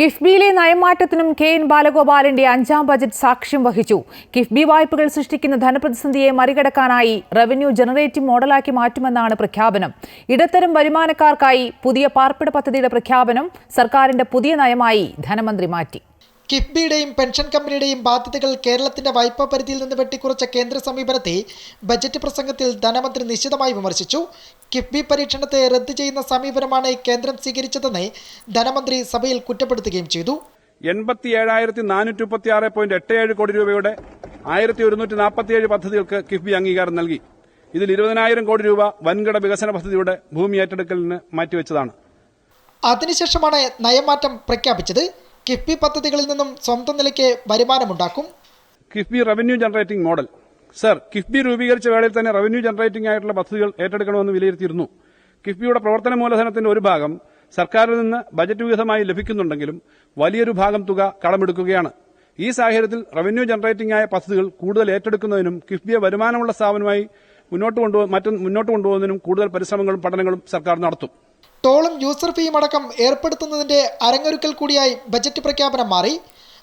കിഫ്ബിയിലെ നയമാറ്റത്തിനും K N ബാലഗോപാലിന്റെ അഞ്ചാം budget സാക്ഷ്യം വഹിച്ചു. കിഫ്ബി വായ്പകൾ സൃഷ്ടിക്കുന്ന ധനപ്രതിസന്ധിയെ മറികടക്കാനായി റവന്യൂ ജനറേറ്റീവ് മോഡലാക്കി മാറ്റുമെന്നാണ് പ്രഖ്യാപനം. ഇടത്തരം വരുമാനക്കാർക്കായി പുതിയ പാർപ്പിട പദ്ധതിയുടെ പ്രഖ്യാപനം സർക്കാരിന്റെ പുതിയ നയമായി ധനമന്ത്രി മാറ്റി. കിഫ്ബിയുടെയും പെൻഷൻ കമ്പനിയുടെയും ബാധ്യതകൾ കേരളത്തിന്റെ വായ്പാ പരിധിയിൽ നിന്ന് വെട്ടിക്കുറച്ച കേന്ദ്ര സമീപനത്തെ ബജറ്റ് പ്രസംഗത്തിൽ ധനമന്ത്രി നിശിതമായി വിമർശിച്ചു. കിഫ്ബി പരീക്ഷണത്തെ റദ്ദ് ചെയ്യുന്ന സമീപനമാണ് കേന്ദ്രം സ്വീകരിച്ചതെന്ന് ധനമന്ത്രി സഭയിൽ കുറ്റപ്പെടുത്തുകയും ചെയ്തു. എൺപത്തി ഏഴായിരത്തി നാനൂറ്റി മുപ്പത്തി ആറ് പോയിന്റ് എട്ട് ഏഴ് കോടി രൂപയുടെ ആയിരത്തി ഒരുന്നൂറ്റി നാൽപ്പത്തിയേഴ് പദ്ധതികൾക്ക് കിഫ്ബി അംഗീകാരം നൽകി. ഇതിൽ ഇരുപതിനായിരം കോടി രൂപ വൻകിട വികസന പദ്ധതിയുടെ ഭൂമി ഏറ്റെടുക്കലിന് മാറ്റിവെച്ചതാണ്. അതിനുശേഷമാണ് നയമാറ്റം പ്രഖ്യാപിച്ചത്. കിഫ്ബി പദ്ധതികളിൽ നിന്നും സ്വന്തം നിലയ്ക്ക് വരുമാനമുണ്ടാക്കും. KIIFB revenue generating model sir KIIFB രൂപീകരിച്ച വേളയിൽ തന്നെ റവന്യൂ ജനറേറ്റിംഗ് ആയിട്ടുള്ള പദ്ധതികൾ ഏറ്റെടുക്കണമെന്ന് വിലയിരുത്തിയിരുന്നു. കിഫ്ബിയുടെ പ്രവർത്തന മൂലധനത്തിന്റെ ഒരു ഭാഗം സർക്കാരിൽ നിന്ന് ബജറ്റ് വിഹിതമായി ലഭിക്കുന്നുണ്ടെങ്കിലും വലിയൊരു ഭാഗം തുക കടമെടുക്കുകയാണ്. ഈ സാഹചര്യത്തിൽ റവന്യൂ ജനറേറ്റിംഗ് ആയ പദ്ധതികൾ കൂടുതൽ ഏറ്റെടുക്കുന്നതിനും കിഫ്ബിയെ വരുമാനമുള്ള സ്ഥാപനമായി മുന്നോട്ട് കൊണ്ടുപോ മറ്റും മുന്നോട്ട് കൊണ്ടുപോകുന്നതിനും കൂടുതൽ പരിശ്രമങ്ങളും പഠനങ്ങളും സർക്കാർ നടത്തും. ടോളും യൂസർ ഫീയും അടക്കം ഏർപ്പെടുത്തുന്നതിന്റെ അരങ്ങൊരുക്കൽ കൂടിയായി ബജറ്റ് പ്രഖ്യാപനം മാറി.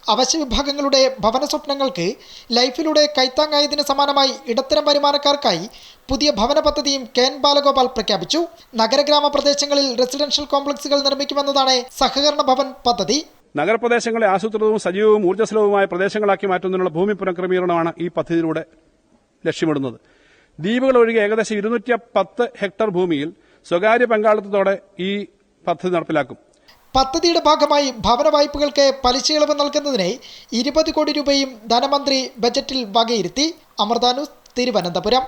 അവശ്യ വിഭാഗങ്ങളുടെ ഭവന സ്വപ്നങ്ങൾക്ക് ലൈഫിലൂടെ കൈത്താങ്ങായതിന് സമാനമായി ഇടത്തരം വരുമാനക്കാർക്കായി പുതിയ ഭവന പദ്ധതിയും കെ എൻ ബാലഗോപാൽ പ്രഖ്യാപിച്ചു. നഗരഗ്രാമ പ്രദേശങ്ങളിൽ റെസിഡൻഷ്യൽ കോംപ്ലക്സുകൾ നിർമ്മിക്കുമെന്നതാണ് സഹകരണ ഭവൻ പദ്ധതി. നഗരപ്രദേശങ്ങളെ ആസൂത്രിതവും സജീവവും ഊർജസ്വലവുമായ പ്രദേശങ്ങളാക്കി മാറ്റുന്നതിനുള്ള ഭൂമി പുനഃക്രമീകരണമാണ് ഈ പദ്ധതിയിലൂടെ ലക്ഷ്യമിടുന്നത്. ദ്വീപുകൾ ഒഴികെ ഏകദേശം ഇരുന്നൂറ്റി പത്ത് ഹെക്ടർ ഭൂമിയിൽ സ്വകാര്യ പങ്കാളിത്തത്തോടെ ഈ പദ്ധതി നടപ്പിലാക്കും. പദ്ധതിയുടെ ഭാഗമായി ഭവന വായ്പകൾക്ക് പലിശയിളവ് നൽകുന്നതിന് ഇരുപത് കോടി രൂപയും ധനമന്ത്രി ബജറ്റിൽ വകയിരുത്തി. അമൃതാനൂസ് തിരുവനന്തപുരം.